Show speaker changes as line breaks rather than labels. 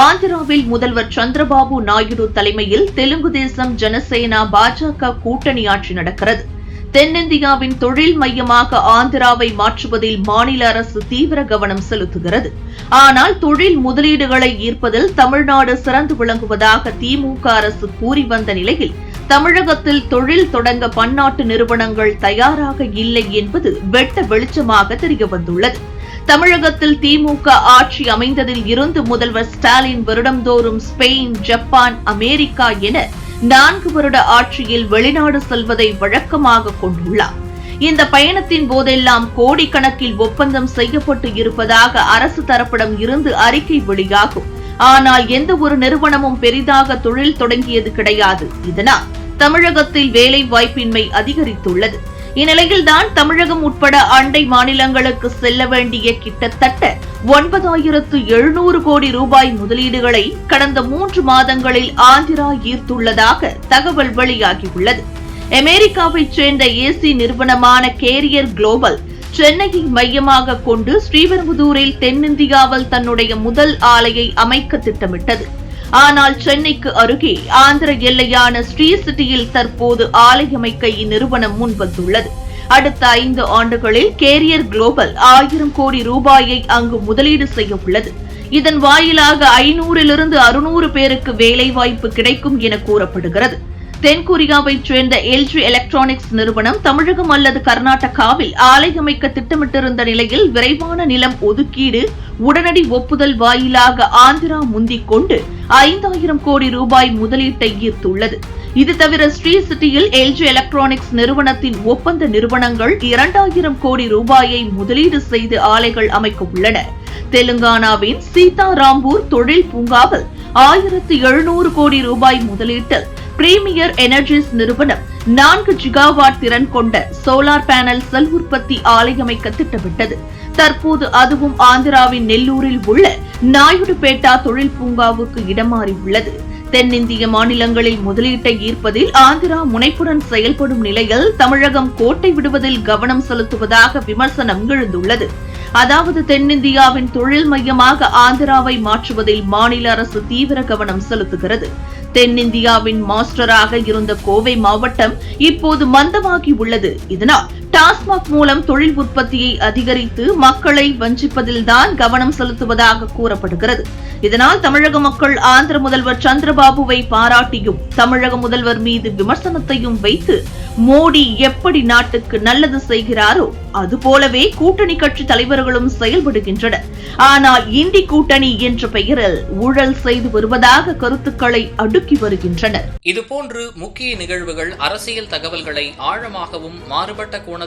ஆந்திராவில் முதல்வர் சந்திரபாபு நாயுடு தலைமையில் தெலுங்கு தேசம் ஜனசேனா பாஜக கூட்டணி ஆட்சி நடக்கிறது. தென்னிந்தியாவின் தொழில் மையமாக ஆந்திராவை மாற்றுவதில் மாநில அரசு தீவிர கவனம் செலுத்துகிறது. ஆனால் தொழில் முதலீடுகளை ஈர்ப்பதில் தமிழ்நாடு சிறந்து விளங்குவதாக திமுக அரசு கூறி வந்த நிலையில் தமிழகத்தில் தொழில் தொடங்க பன்னாட்டு நிறுவனங்கள் தயாராக இல்லை என்பது வெட்ட வெளிச்சமாக தெரிய வந்துள்ளது தமிழகத்தில் திமுக ஆட்சி அமைந்ததில் இருந்து முதல்வர் ஸ்டாலின் வருடந்தோறும் ஸ்பெயின் ஜப்பான் அமெரிக்கா என நான்கு வருட ஆட்சியில் வெளிநாடு செல்வதை வழக்கமாக கொண்டுள்ளார். இந்த பயணத்தின் போதெல்லாம் கோடிக்கணக்கில் ஒப்பந்தம் செய்யப்பட்டு இருப்பதாக அரசு தரப்பிடம் இருந்து அறிக்கை வெளியாகும். ஆனால் எந்த ஒரு நிறுவனமும் பெரிதாக தொழில் தொடங்கியது கிடையாது. இதனால் தமிழகத்தில் வேலை வாய்ப்பின்மை அதிகரித்துள்ளது. இந்நிலையில்தான் தமிழகம் உட்பட அண்டை மாநிலங்களுக்கு செல்ல வேண்டிய கிட்டத்தட்ட ஒன்பதாயிரத்து எழுநூறு கோடி ரூபாய் முதலீடுகளை கடந்த மூன்று மாதங்களில் ஆந்திரா ஈர்த்துள்ளதாக தகவல் வெளியாகியுள்ளது. அமெரிக்காவைச் சேர்ந்த ஏசி நிறுவனமான கேரியர் குளோபல் சென்னையை மையமாக கொண்டு ஸ்ரீபெரும்புதூரில் தென்னிந்தியாவில் தன்னுடைய முதல் ஆலையை அமைக்க திட்டமிட்டது. ஆனால் சென்னைக்கு அருகே ஆந்திர எல்லையான ஸ்ரீ சிட்டியில் தற்போது ஆலயமைக்க இந்நிறுவனம் முன்வந்துள்ளது. அடுத்த ஐந்து ஆண்டுகளில் கேரியர் குளோபல் ஆயிரம் கோடி ரூபாயை அங்கு முதலீடு செய்ய உள்ளது. இதன் வாயிலாக ஐநூறிலிருந்து அறுநூறு பேருக்கு வேலைவாய்ப்பு கிடைக்கும் என கூறப்படுகிறது. தென்கொரியாவைச் சேர்ந்த எல்ஜி எலக்ட்ரானிக்ஸ் நிறுவனம் தமிழகம் அல்லது கர்நாடகாவில் ஆலை அமைக்க திட்டமிட்டிருந்த நிலையில் விரைவான நிலம் ஒதுக்கீடு உடனடி ஒப்புதல் வாயிலாக ஆந்திரா முந்திக் கொண்டு ஐந்தாயிரம் கோடி ரூபாய் முதலீட்டை ஈர்த்துள்ளது. இது தவிர ஸ்ரீ சிட்டியில் எல்ஜி எலக்ட்ரானிக்ஸ் நிறுவனத்தின் ஒப்பந்த நிறுவனங்கள் இரண்டாயிரம் கோடி ரூபாயை முதலீடு செய்து ஆலைகள் அமைக்க உள்ளன. தெலுங்கானாவின் சீதாராம்பூர் தொழில் பூங்காவில் ஆயிரத்து எழுநூறு கோடி ரூபாய் முதலீட்டில் பிரீமியர் எனர்ஜிஸ் நிறுவனம் நான்கு ஜிகாவாட் திறன் கொண்ட சோலார் பேனல் செல் உற்பத்தி ஆலை அமைக்க திட்டமிட்டது. தற்போது அதுவும் ஆந்திராவின் நெல்லூரில் உள்ள நாயுடுபேட்டா தொழில் பூங்காவுக்கு இடமாறியுள்ளது தென்னிந்திய மாநிலங்களில் முதலீட்டை ஈர்ப்பதில் ஆந்திரா முனைப்புடன் செயல்படும் நிலையில் தமிழகம் கோட்டை விடுவதில் கவனம் செலுத்துவதாக விமர்சனம் எழுந்துள்ளது. அதாவது தென்னிந்தியாவின் தொழில் மையமாக ஆந்திராவை மாற்றுவதில் மாநில அரசு தீவிர கவனம் செலுத்துகிறது. தென்னிந்தியாவின் மாஸ்டராக இருந்த கோவை மாவட்டம் இப்போது மந்தமாகி உள்ளது இதனால் டாஸ்மாக் மூலம் தொழில் உற்பத்தியை அதிகரித்து மக்களை வஞ்சிப்பதில்தான் கவனம் செலுத்துவதாக கூறப்படுகிறது. இதனால் தமிழக மக்கள் ஆந்திர முதல்வர் சந்திரபாபுவை பாராட்டியும் தமிழக முதல்வர் மீது விமர்சனத்தையும் வைத்து மோடி எப்படி நாட்டுக்கு நல்லது செய்கிறாரோ அதுபோலவே கூட்டணி கட்சி தலைவர்களும் செயல்படுகின்றனர். ஆனால் இந்தி கூட்டணி என்ற பெயரில் ஊழல் செய்து வருவதாக கருத்துக்களை அடுக்கி வருகின்றனர்.
இதுபோன்று முக்கிய நிகழ்வுகள் அரசியல் தகவல்களை ஆழமாகவும் மாறுபட்ட கோணத்தில்